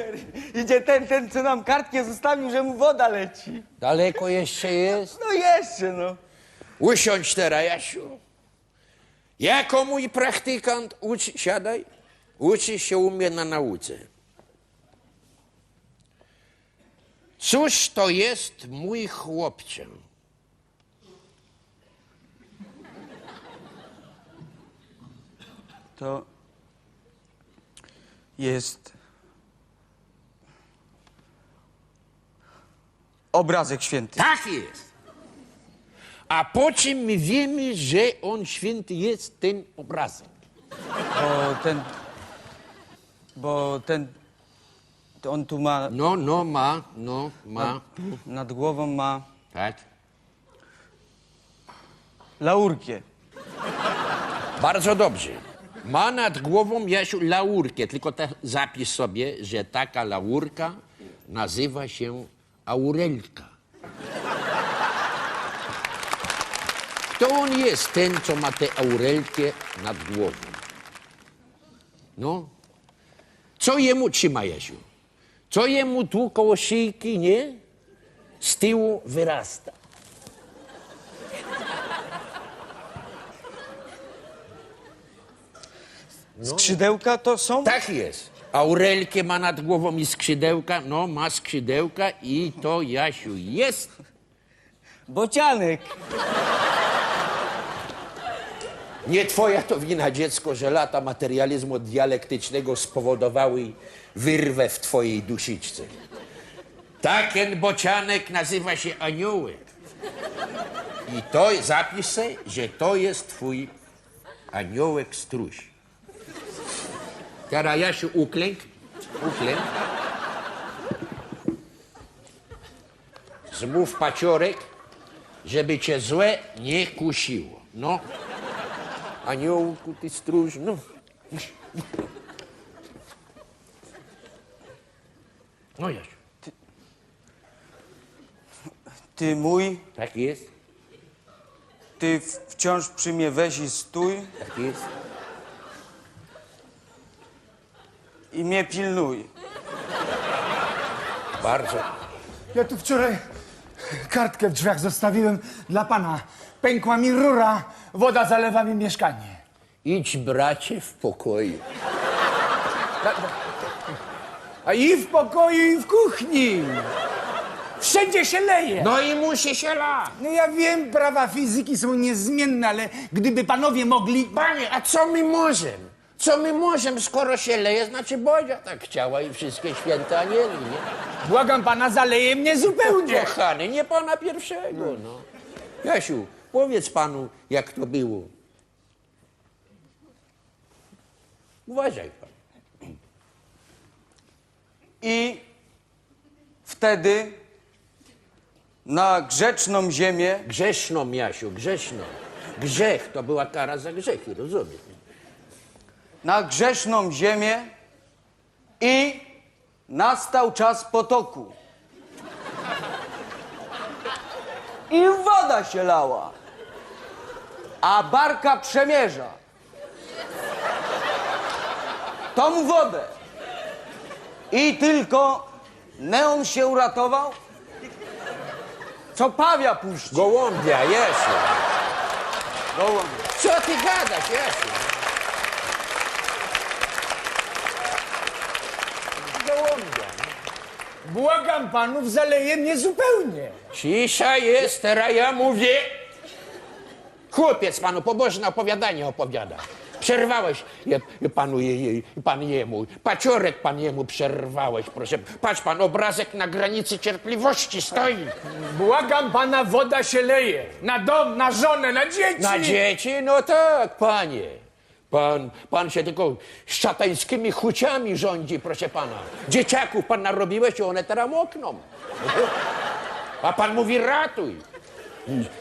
Boxer! Idzie ten, ten, co nam kartkę zostawił, że mu woda leci. Daleko jeszcze jest? No jeszcze, no. Usiądź teraz, Jasiu. Jako mój praktykant, uczy, siadaj, uczy się u mnie na nauce. Cóż to jest mój chłopcze? To jest obrazek święty. Tak jest. A po czym my wiemy, że on święty jest, ten obrazek? Bo ten. Bo ten. to On tu ma. No, no, ma, no, ma. Nad głową ma Tak. laurkę. Bardzo dobrze. Ma nad głową Jasiu laurkę, tylko ta, zapisz sobie, że taka laurka nazywa się aurelka. Kto on jest, ten, co ma tę aurelkę nad głową? No. Co jemu trzyma, Jasiu? Co jemu tu koło szyjki, nie? Z tyłu wyrasta. Skrzydełka to są? Tak jest. Aurelkę ma nad głową i skrzydełka. No, ma skrzydełka i to, Jasiu, jest. Bocianek. Nie twoja to wina, dziecko, że lata materializmu dialektycznego spowodowały wyrwę w twojej dusiczce. Taken bocianek nazywa się aniołem. I to, zapisz sobie, że to jest twój aniołek struś. Teraz, Jasiu, uklęk. Uklęk. Zmów paciorek, żeby cię złe nie kusiło. No. Aniołku, ty stróż, no. No, Jasiu, Ty mój, tak jest, ty wciąż przy mnie weź i stój tak jest. I mnie pilnuj. Bardzo. Ja tu wczoraj kartkę w drzwiach zostawiłem dla pana. Pękła mi rura, woda zalewa mi mieszkanie. Idź, bracie, w pokoju. A i w pokoju, i w kuchni. Wszędzie się leje. No i musi się lać. No ja wiem, prawa fizyki są niezmienne, ale gdyby panowie mogli... Panie, a co my możemy? Co my możemy, skoro się leje, znaczy Bodzia tak chciała i wszystkie święte anieli, nie? Błagam pana, zaleje mnie zupełnie. Kochany, nie pana pierwszego, no. Jasiu, powiedz panu, jak to było. Uważaj pan. I wtedy na grzeczną ziemię Grzeszną, Jasiu, grzeszną. Grzech to była kara za grzechy, rozumiesz? Na grzeszną ziemię i nastał czas potoku. I woda się lała, a barka przemierza. Tą wodę. I tylko Neon się uratował, co pawia puści. Gołąbia, Jasiu. Gołąbie. Co ty gadasz, Jasiu? Gołąbia. Błagam panów, zaleje mnie zupełnie. Cisza jest, teraz ja mówię. Chłopiec panu pobożne opowiadanie opowiada. Przerwałeś je, panu je, je, pan jemu. Paciorek pan jemu przerwałeś, proszę. Patrz pan, obrazek na granicy cierpliwości stoi. Błagam pana, woda się leje. Na dom, na żonę, na dzieci. Na dzieci? No tak, panie. Pan, pan się tylko szatańskimi chuciami rządzi, proszę pana. Dzieciaków pan narobiłeś i one teraz mokną. A pan mówi ratuj.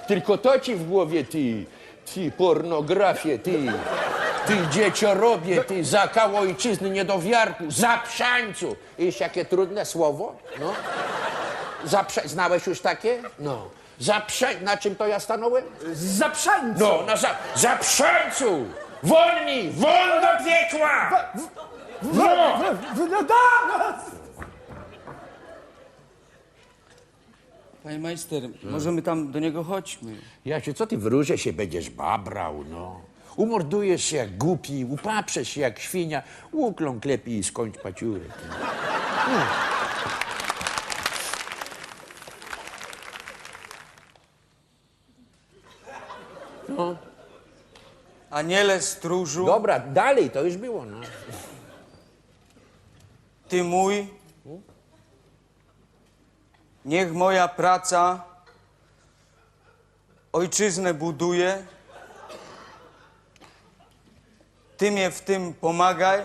Tylko to ci w głowie, ty, ty pornografię, ty, ty dzieciorobie, ty zakał ojczyzny niedowiarku, zaprzańcu. Iż jakie trudne słowo, no. Zaprze... Znałeś już takie? No. Zaprze... Na czym to ja stanąłem? Z zaprzańcą. No, na za... Zaprzańcu! Wolni! Wol do piekła! No! Panie majster, może my tam do niego chodźmy. Jasiu, co ty w róże się będziesz babrał, no? Umordujesz się jak głupi, upaprzesz się jak świnia, łuklą klepi i skończ paciurek. No. No. Aniele stróżu, Dobra, dalej, to już było, no. ty mój, niech moja praca ojczyznę buduje. Ty mnie w tym pomagaj,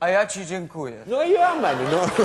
a ja ci dziękuję. No i amen, no.